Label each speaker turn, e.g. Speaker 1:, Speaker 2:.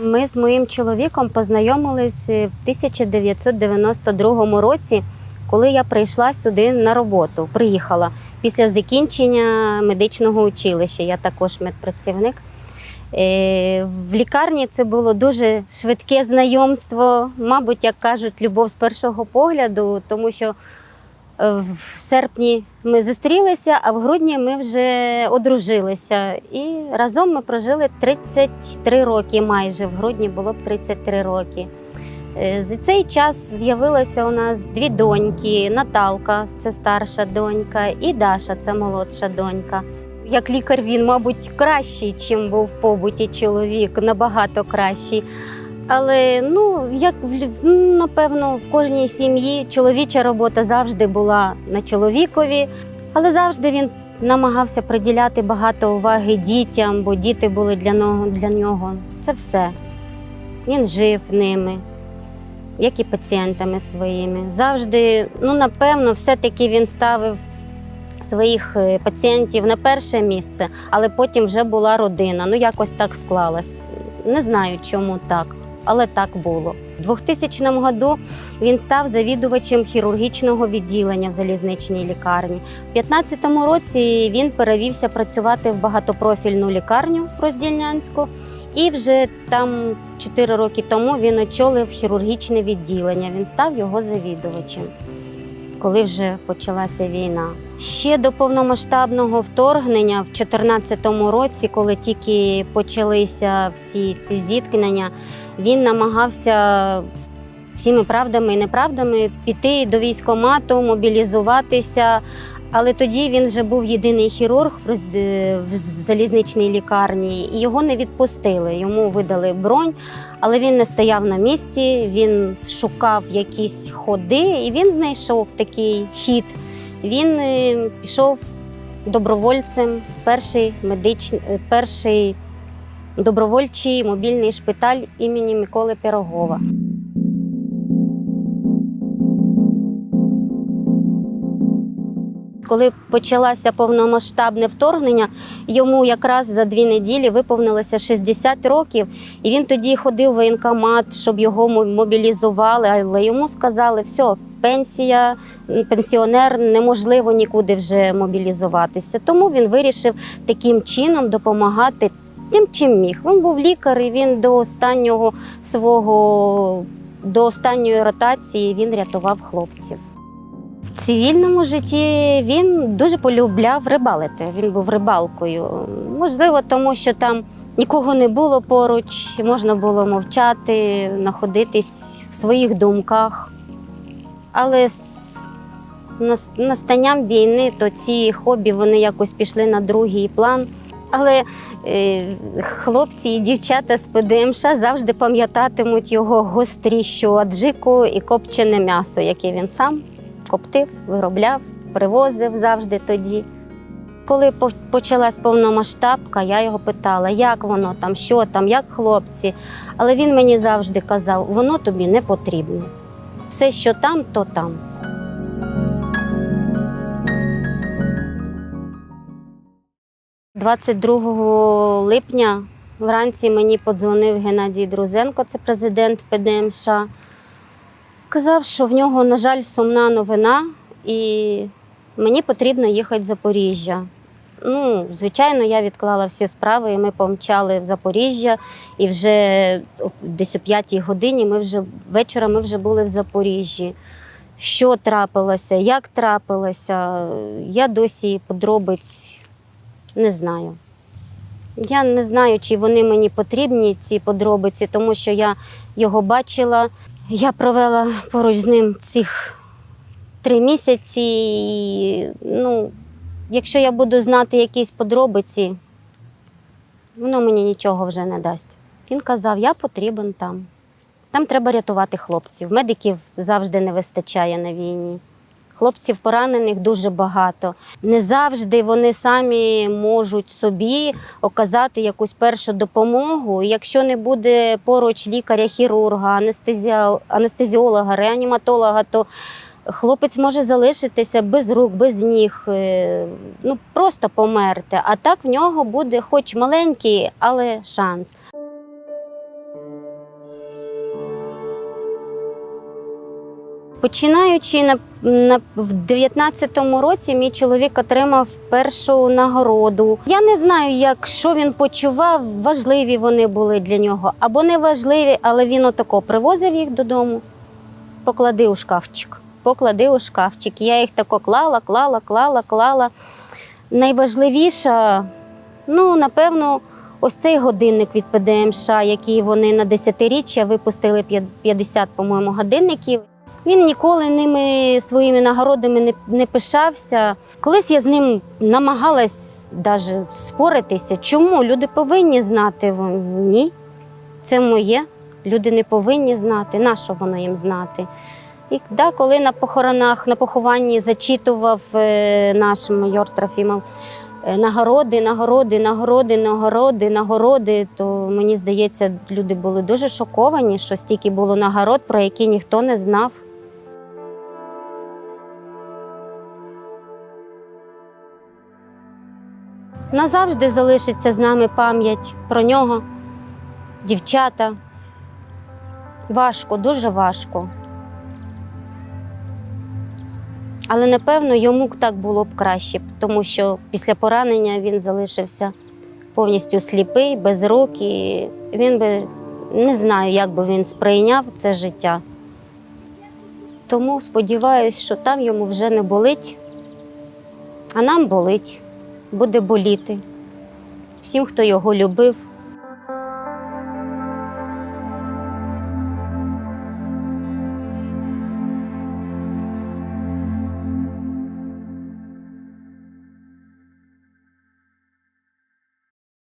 Speaker 1: Ми з моїм чоловіком познайомились в 1992 році, коли я прийшла сюди на роботу. Приїхала після закінчення медичного училища. Я також медпрацівник. Е, В лікарні це було дуже швидке знайомство, мабуть, як кажуть, любов з першого погляду, тому що е, в серпні ми зустрілися, а в грудні ми вже одружилися. І разом ми прожили 33 роки майже. В грудні було б 33 роки. Е, За цей час з'явилося у нас дві доньки: Наталка, це старша донька, і Даша, це молодша донька. Як лікар він, мабуть, кращий, чим був в побуті чоловік, набагато кращий. Але ну, як ну, напевно, в кожній сім'ї чоловіча робота завжди була на чоловікові, але завжди він намагався приділяти багато уваги дітям, бо діти були для нього, для нього. Це все. Він жив ними, як і пацієнтами своїми. Завжди, ну напевно, все-таки він ставив своїх е, пацієнтів на перше місце, але потім вже була родина. Ну якось так склалось. Не знаю, чому так, але так було. У 2000 году він став завідувачем хірургічного відділення в залізничній лікарні. У 2015 році він перевівся працювати в багатопрофільну лікарню Роздільнянську. І вже там 4 роки тому він очолив хірургічне відділення. Він став його завідувачем коли вже почалася війна. Ще до повномасштабного вторгнення, в 2014 році, коли тільки почалися всі ці зіткнення, він намагався всіми правдами і неправдами піти до військомату, мобілізуватися. Але тоді він вже був єдиний хірург в роз- в залізничній лікарні, і його не відпустили. Йому видали бронь, але він не стояв на місці, він шукав якісь ходи, і він знайшов такий хід. Він е, пішов добровольцем в перший медичний, перший добровольчий мобільний шпиталь імені Миколи Пірогова. Коли почалося повномасштабне вторгнення, йому якраз за дві неділі виповнилося 60 років, і він тоді ходив в воєнкомат, щоб його мобілізували. Але йому сказали, все, пенсія, пенсіонер неможливо нікуди вже мобілізуватися. Тому він вирішив таким чином допомагати тим, чим міг. Він був лікар, і він до останнього свого до останньої ротації він рятував хлопців. В цивільному житті він дуже полюбляв рибалити. Він був рибалкою. Можливо, тому що там нікого не було поруч, можна було мовчати, знаходитись в своїх думках. Але з настанням війни то ці хобі вони якось пішли на другий план. Але е, хлопці і дівчата з ПДМШ завжди пам'ятатимуть його гостріщу аджику і копчене м'ясо, яке він сам коптив, виробляв, привозив завжди тоді. Коли почалась повномасштабка, я його питала, як воно там, що там, як хлопці. Але він мені завжди казав, воно тобі не потрібне. Все, що там, то там. – 22 липня вранці мені подзвонив Геннадій Друзенко, це президент ПДМШ. Сказав, що в нього, на жаль, сумна новина, і мені потрібно їхати в Запоріжжя. Ну, звичайно, я відклала всі справи, і ми помчали в Запоріжжя. І вже десь о п'ятій годині ми вже вечора ми вже були в Запоріжжі. Що трапилося, як трапилося, я досі подробиць не знаю. Я не знаю, чи вони мені потрібні, ці подробиці, тому що я його бачила. Я провела поруч з ним цих три місяці. І, ну, якщо я буду знати якісь подробиці, воно мені нічого вже не дасть. Він казав, я потрібен там. Там треба рятувати хлопців. Медиків завжди не вистачає на війні. Хлопців поранених дуже багато. Не завжди вони самі можуть собі оказати якусь першу допомогу. Якщо не буде поруч лікаря-хірурга, анестезіа- анестезіолога, реаніматолога, то хлопець може залишитися без рук, без ніг, е, ну просто померти. А так в нього буде хоч маленький, але шанс. Починаючи на, на в 19-му році, мій чоловік отримав першу нагороду. Я не знаю, як що він почував, важливі вони були для нього або не важливі, але він отако привозив їх додому. Поклади у шкафчик, поклади у шкафчик. Я їх тако клала, клала, клала, клала. Найважливіше, ну, напевно, ось цей годинник від ПДМШ, який вони на десятиріччя випустили 50, по-моєму, годинників. Він ніколи ними своїми нагородами не, не пишався. Колись я з ним намагалась даже споритися. Чому люди повинні знати? Ні, це моє. Люди не повинні знати. Нащо воно їм знати? І да, коли на похоронах, на похованні зачитував е, наш майор Трофімов е, нагороди, нагороди, нагороди, нагороди, нагороди, то мені здається, люди були дуже шоковані, що стільки було нагород, про які ніхто не знав. Назавжди залишиться з нами пам'ять про нього, дівчата. Важко, дуже важко. Але напевно йому так було б краще, тому що після поранення він залишився повністю сліпий, без рук, і він би не знаю, як би він сприйняв це життя. Тому сподіваюся, що там йому вже не болить, а нам болить, буде боліти. Всім, хто його любив,